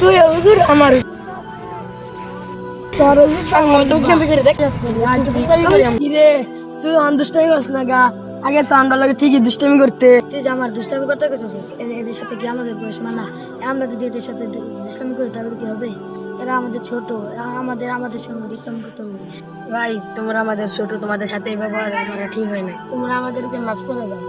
তুই হুজুর আমার তোর হুজুর তার মতো কেমন করে দেখ রে তুই অন করছ না গা? আগে তো আমরা লোকে ঠিকই দুষ্টামি করতে। তুই যে আমার দুষ্টামি করতে গেছিস এদের সাথে কি আমাদের বয়স মানা? আমরা যদি এদের সাথে দুষ্টামি করি তাহলে কি হবে? এরা আমাদের ছোট আমাদের আমাদের সঙ্গে দুষ্টামি করতে হবে। ভাই তোমরা আমাদের ছোট তোমাদের সাথে এই ব্যবহার করা ঠিক হয় না তোমরা আমাদেরকে মাফ করে দাও।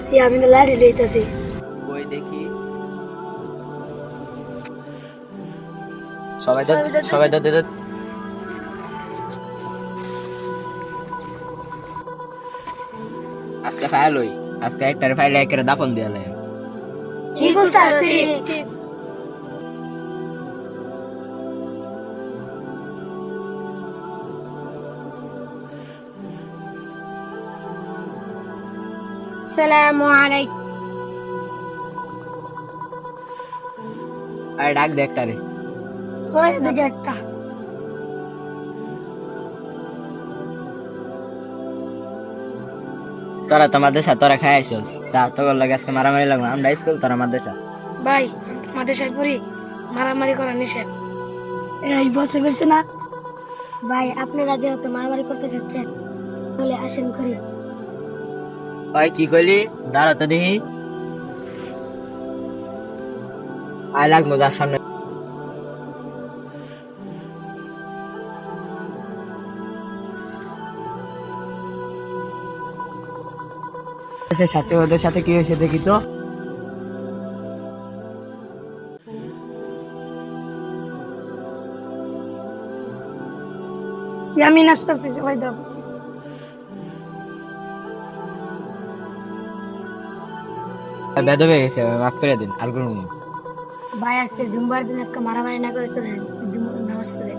আসি আমি না লাড়ি লইতাছি। কই দেখি। সবাই তো সবাই তো তো দিতে আজকে ফাইল হই। আজকে একটার ফাইল একের দাফন দিয়ে ঠিক আছে সালামু আলাইকুম আর ডাক দে একটারে ওই দেখে একটা। তোরা তোমাদের সাথে তোরা খাই আইসস তা তোর লাগে আজকে মারামারি লাগল আমরা স্কুল তোরা আমাদের সাথে। ভাই আমাদের সাথে মারামারি করা নিষেধ। এই বসে গেছে না। ভাই আপনারা যেহেতু মারামারি করতে চাচ্ছেন তাহলে আসেন করি ওই কি কইলি? দাঁড়া তো দেখি। আয় লাগল যার সামনে। সাথে ওদের সাথে কি হয়েছে দেখি তো। আমি নাচতেছি সবাই দাও বেদ হয়ে গেছে, মাফ করে দিন, আর কোনো ভাই, আজকে জুম্বার দিন, আজকে মারামারি না করে চলেন নামাজ পড়ে।